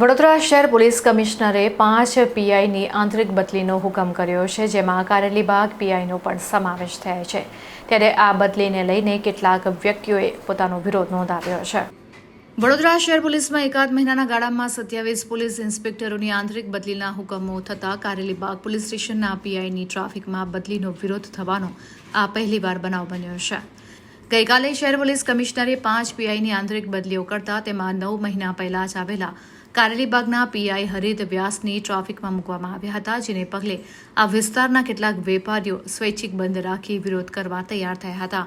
વડોદરા શહેર પોલીસ કમિશનરે પાંચ પીઆઈની આંતરિક બદલીનો હુકમ કર્યો છે, જેમાં કારેલીબાગ પીઆઈનો પણ સમાવેશ થાય છે. ત્યારે આ બદલીને લઈને કેટલાક વ્યક્તિઓએ પોતાનો વિરોધ નોંધાવ્યો છે. વડોદરા શહેર પોલીસમાં એકાદ મહિનાના ગાળામાં સત્યાવીસ પોલીસ ઇન્સ્પેક્ટરોની આંતરિક બદલીના હુકમો થતાં કારેલીબાગ પોલીસ સ્ટેશનના પીઆઈની ટ્રાફિકમાં બદલીનો વિરોધ થવાનો આ પહેલીવાર બનાવ બન્યો છે. ગઈકાલે શહેર પોલીસ કમિશનરે પાંચ પીઆઈની આંતરિક બદલીઓ કરતા તેમાં નવ મહિના પહેલા જ આવેલા કારેલીબાગના પીઆઈ હરિત વ્યાસની ટ્રાફિકમાં મૂકવામાં આવ્યા હતા, જેને પગલે આ વિસ્તારના કેટલાક વેપારીઓ સ્વૈચ્છિક બંધ રાખી વિરોધ કરવા તૈયાર થયા હતા.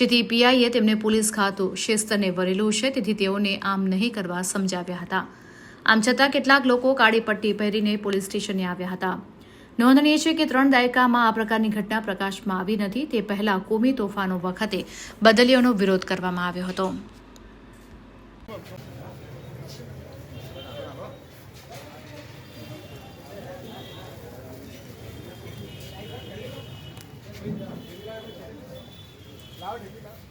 જેથી પીઆઈએ તેમને પોલીસ ખાતું શિસ્તને વરેલું છે, તેથી તેઓને આમ નહીં કરવા સમજાવ્યા હતા. આમ છતાં કેટલાક લોકો કાળી પટ્ટી પહેરીને પોલીસ સ્ટેશને આવ્યા હતા. નોંધનીય છે કે ત્રણ દાયકામાં આ પ્રકારની ઘટના પ્રકાશમાં આવી નથી, તે પહેલા કોમી તોફાનો વખતે બદલીઓનો વિરોધ કરવામાં આવ્યો હતો. Okay.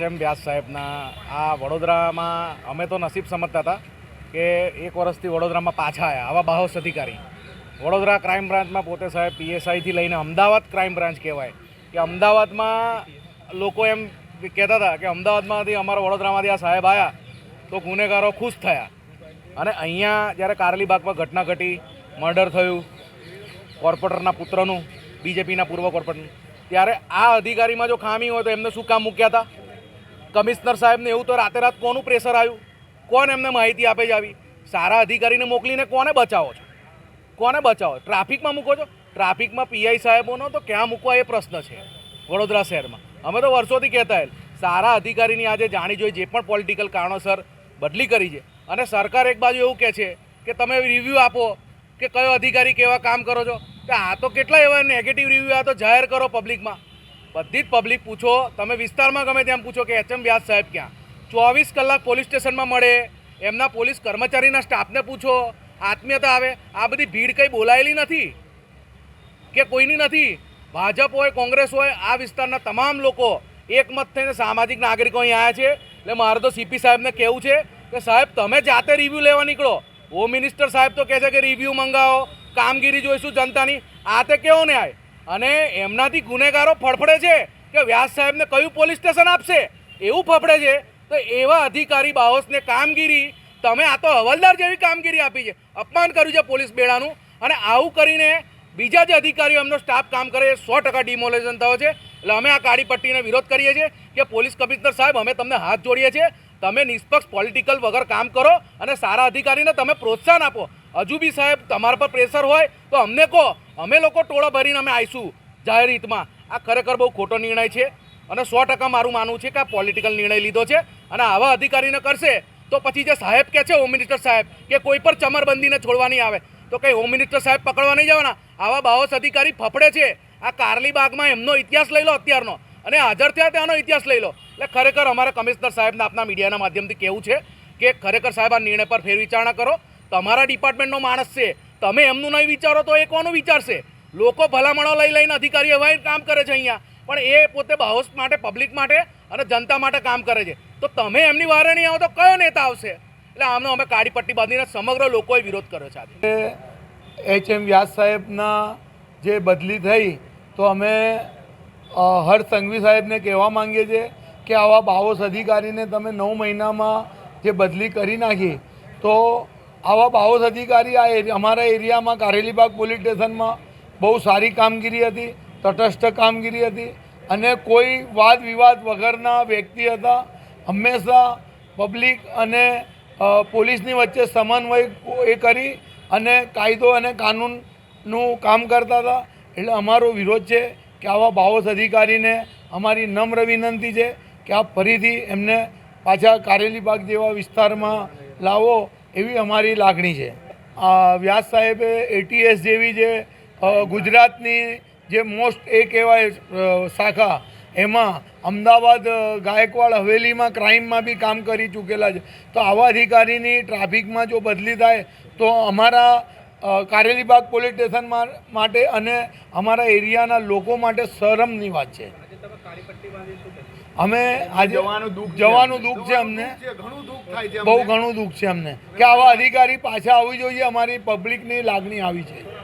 એમ વ્યાસ સાહેબના? આ વડોદરામાં અમે તો નસીબ સમજતા હતા કે એક વર્ષથી વડોદરામાં પાછા આવ્યા આવા બાહોશ અધિકારી. વડોદરા ક્રાઇમ બ્રાન્ચમાં પોતે સાહેબ પીએસઆઈથી લઈને અમદાવાદ ક્રાઇમ બ્રાન્ચ કહેવાય કે અમદાવાદમાં લોકો એમ કહેતા હતા કે અમદાવાદમાંથી અમારા વડોદરામાંથી આ સાહેબ આવ્યા તો ગુનેગારો ખુશ થયા. અને અહીંયા જ્યારે કારલીબાગમાં ઘટના ઘટી, મર્ડર થયું, કોર્પોરેટરના પુત્રનું, બીજેપીના પૂર્વ કોર્પોરેટર ત્યારે આ અધિકારીમાં જો ખામી હોય તો એમને શું કામ મૂક્યા હતા? કમિશનર સાહેબને એવું તો રાતે રાત કોનું પ્રેશર આવ્યું? કોણ એમને માહિતી આપે જ આવી? સારા અધિકારીને મોકલીને કોને બચાવો છો? કોને બચાવો? ટ્રાફિકમાં મૂકો છો? ટ્રાફિકમાં પીઆઈ સાહેબોનો તો ક્યાં મૂકવા એ પ્રશ્ન છે વડોદરા શહેરમાં. અમે તો વર્ષોથી કહેતા સારા અધિકારીની આજે જાણી જોઈ જે પણ પોલિટિકલ કારણોસર બદલી કરી છે. અને સરકાર એક બાજુ એવું કહે છે કે તમે રિવ્યૂ આપો કે કયો અધિકારી કેવા કામ કરો છો. કે આ તો કેટલા એવા નેગેટિવ રિવ્યૂ આ તો જાહેર કરો પબ્લિકમાં બધી જ પબ્લિક પૂછો. તમે વિસ્તારમાં ગમે ત્યાં પૂછો કે એચએમ વ્યાસ સાહેબ ક્યાં? ચોવીસ કલાક પોલીસ સ્ટેશનમાં મળે. એમના પોલીસ કર્મચારીના સ્ટાફને પૂછો. આત્મીયતા આવે. આ બધી ભીડ કંઈ બોલાયેલી નથી? કે કોઈની નથી? ભાજપ હોય, કોંગ્રેસ હોય, આ વિસ્તારના તમામ લોકો એકમત થઈને સામાજિક નાગરિકો અહીં આવ્યા છે. એટલે મારે તો સીપી સાહેબને કહેવું છે કે સાહેબ, તમે જાતે રિવ્યૂ લેવા નીકળો. હોમ મિનિસ્ટર સાહેબ તો કહે છે કે રિવ્યૂ મંગાવો, કામગીરી જોઈશું જનતાની. આ તે કેવો ન્યાય? અને એમનાથી ગુનેગારો ફડફડે છે કે વ્યાસ સાહેબને કયું પોલીસ સ્ટેશન આપશે? એવું ફફડે છે. તો એવા અધિકારી બાહોસને કામગીરી, તમે આ તો હવલદાર જેવી કામગીરી આપી છે. અપમાન કર્યું છે પોલીસ બેડાનું. અને આવું કરીને બીજા જે અધિકારીઓ એમનો સ્ટાફ કામ કરે એ સો ટકા ડિમોલેશન થયો છે. એટલે અમે આ કાળી પટ્ટીને વિરોધ કરીએ છીએ કે પોલીસ કમિશનર સાહેબ, અમે તમને હાથ જોડીએ છીએ. તમે નિષ્પક્ષ પોલિટિકલ વગર કામ કરો અને સારા અધિકારીને તમે પ્રોત્સાહન આપો. હજુ બી સાહેબ તમારા પર પ્રેશર હોય તો અમને કહો. અમે લોકો ટોળા ભરીને અમે આવીશું જાહેર હિતમાં આ ખરેખર બહુ ખોટો નિર્ણય છે અને સો ટકા મારું માનવું છે કે આ પોલિટિકલ નિર્ણય લીધો છે અને આવા અધિકારીને કરશે તો પછી જે સાહેબ કહે છે હોમ મિનિસ્ટર સાહેબ કે કોઈ પર ચમરબંધીને છોડવા નહીં આવે. તો કંઈ હોમ મિનિસ્ટર સાહેબ પકડવા નહીં જવાના. આવા બાવસ અધિકારી ફફડે છે. આ કારલી બાગમાં એમનો ઇતિહાસ લઈ લો અત્યારનો. અને હાજર થયા ત્યાંનો ઇતિહાસ લઈ લો. એટલે ખરેખર અમારે કમિશનર સાહેબને આપના મીડિયાના માધ્યમથી કહેવું છે કે ખરેખર સાહેબ, આ નિર્ણય પર ફેરવિચારણા કરો. તમારા ડિપાર્ટમેન્ટનો માણસ છે. તમે એમનું નહીં વિચારો તો એ કોનું વિચારશે? લોકો ભલામણો લઈ લઈને અધિકારી એવા કામ કરે છે અહીંયા. પણ એ પોતે હાઉસ માટે, પબ્લિક માટે અને જનતા માટે કામ કરે છે. તો તમે એમની વારે નહીં આવો તો કયો નેતા આવશે? એટલે આમને અમે કાળી પટ્ટી બાંધીને સમગ્ર લોકોએ વિરોધ કર્યો છે આજે. એચ એમ વ્યાસ સાહેબના જે બદલી થઈ, તો અમે હર્ષ સંઘવી સાહેબને કહેવા માંગીએ છીએ કે આવા બાવોસ અધિકારીને તમે નવ મહિનામાં જે બદલી કરી નાખી, તો આવા બાવોસ અધિકારી આ અમારા એરિયામાં કારેલીબાગ પોલીસ સ્ટેશનમાં બહુ સારી કામગીરી હતી, તટસ્થ કામગીરી હતી અને કોઈ વાદ વિવાદ વગરના વ્યક્તિ હતા. હંમેશા પબ્લિક અને પોલીસની વચ્ચે સમન્વય એ કરી અને કાયદો અને કાનૂનનું કામ કરતા હતા. એટલે અમારો વિરોધ છે કે આવા બાવોસ અધિકારીને અમારી નમ્ર વિનંતી છે કે આપ ફરીથી એમને પાછા કારેલીબાગ જેવા વિસ્તારમાં લાવો એવી અમારી લાગણી છે. વ્યાસ સાહેબે એટીએસ જેવી જે ગુજરાતની જે મોસ્ટ એ કહેવાય શાખા, એમાં અમદાવાદ ગાયકવાડ હવેલીમાં ક્રાઇમમાં બી કામ કરી ચૂકેલા છે. તો આવા અધિકારીની ટ્રાફિકમાં જો બદલી થાય, તો અમારા કારેલીબાગ પોલીસ સ્ટેશન માટે અને અમારા એરિયાના લોકો માટે શરમની વાત છે. અમે આજે જવાનું દુઃખ છે. જવાનું દુઃખ છે અમને. ઘણું દુઃખ થાય છે બહુ ઘણું દુઃખ છે અમને. કે આવા અધિકારી પાછા આવવી જોઈએ અમારી પબ્લિકની લાગણી આવી છે.